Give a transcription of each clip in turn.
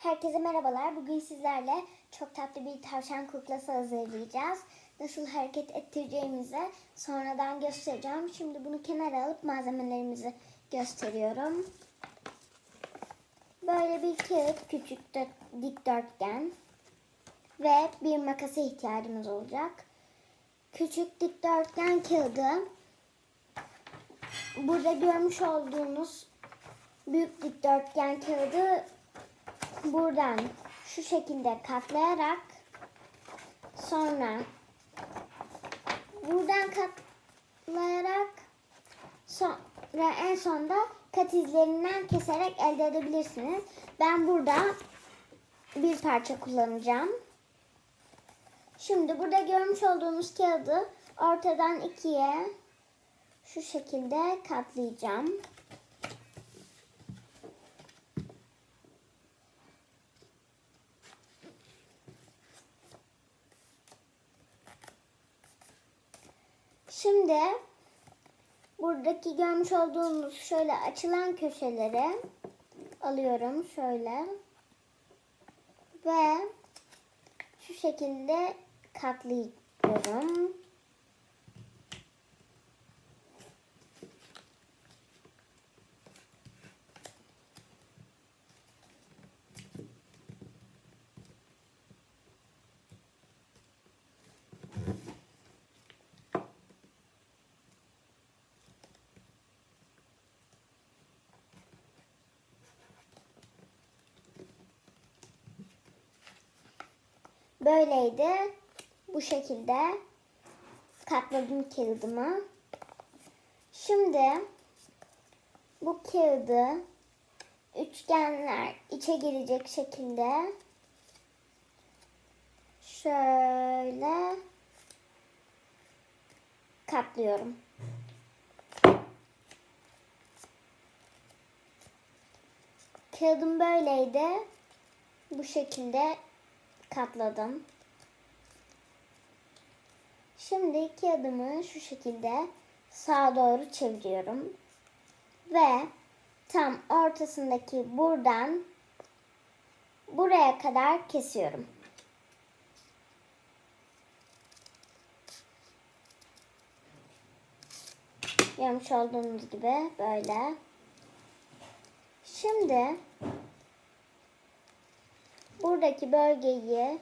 Herkese merhabalar. Bugün sizlerle çok tatlı bir tavşan kuklası hazırlayacağız. Nasıl hareket ettireceğimizi sonradan göstereceğim. Şimdi bunu kenara alıp malzemelerimizi gösteriyorum. Böyle bir kağıt, küçük dikdörtgen ve bir makasa ihtiyacımız olacak. Küçük dikdörtgen kağıdı burada görmüş olduğunuz büyük dikdörtgen kağıdı buradan şu şekilde katlayarak sonra buradan katlayarak sonra en sonda kat izlerinden keserek elde edebilirsiniz. Ben burada bir parça kullanacağım. Şimdi burada görmüş olduğunuz kağıdı ortadan ikiye şu şekilde katlayacağım. Şimdi buradaki görmüş olduğunuz şöyle açılan köşeleri alıyorum şöyle ve şu şekilde katlıyorum. Böyleydi. Bu şekilde katladım kağıdımı. Şimdi bu kağıdı üçgenler içe girecek şekilde şöyle katlıyorum. Kağıdım böyleydi. Bu şekilde katladım. Şimdi iki adımı şu şekilde sağa doğru çeviriyorum. Ve tam ortasındaki buradan buraya kadar kesiyorum. Görmüş olduğunuz gibi böyle. Şimdi buradaki bölgeyi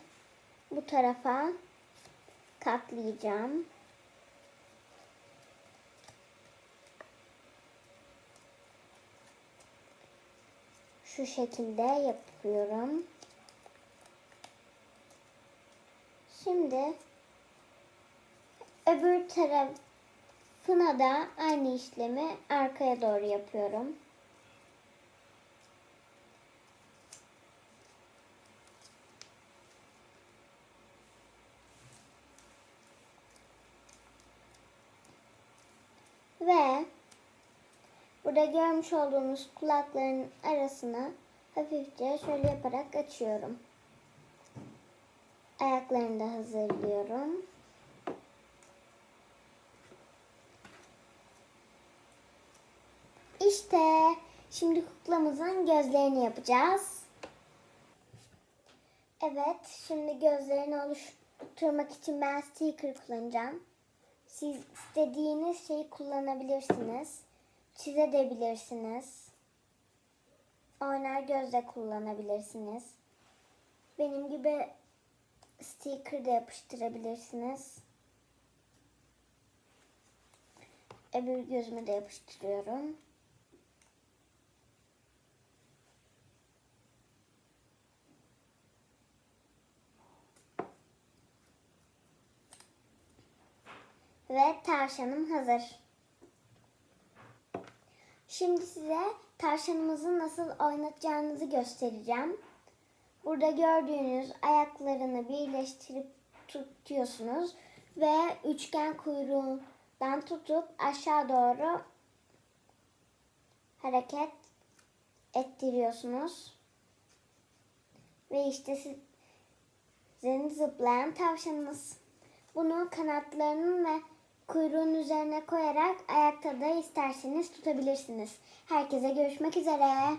bu tarafa katlayacağım. Şu şekilde yapıyorum. Şimdi öbür tarafına da aynı işlemi arkaya doğru yapıyorum. Ve burada görmüş olduğunuz kulakların arasını hafifçe şöyle yaparak açıyorum. Ayaklarını da hazırlıyorum. İşte şimdi kuklamızın gözlerini yapacağız. Evet, şimdi gözlerini oluşturmak için ben sticker kullanacağım. Siz istediğiniz şeyi kullanabilirsiniz. Çizebilirsiniz. Oynar gözle kullanabilirsiniz. Benim gibi sticker de yapıştırabilirsiniz. Öbür gözümü de yapıştırıyorum. Ve tavşanım hazır. Şimdi size tavşanımızı nasıl oynatacağınızı göstereceğim. Burada gördüğünüz ayaklarını birleştirip tutuyorsunuz ve üçgen kuyruğundan tutup aşağı doğru hareket ettiriyorsunuz. Ve işte sizin zıplayan tavşanınız. Bunu kanatlarının ve kuyruğun üzerine koyarak ayakta da isterseniz tutabilirsiniz. Herkese görüşmek üzere.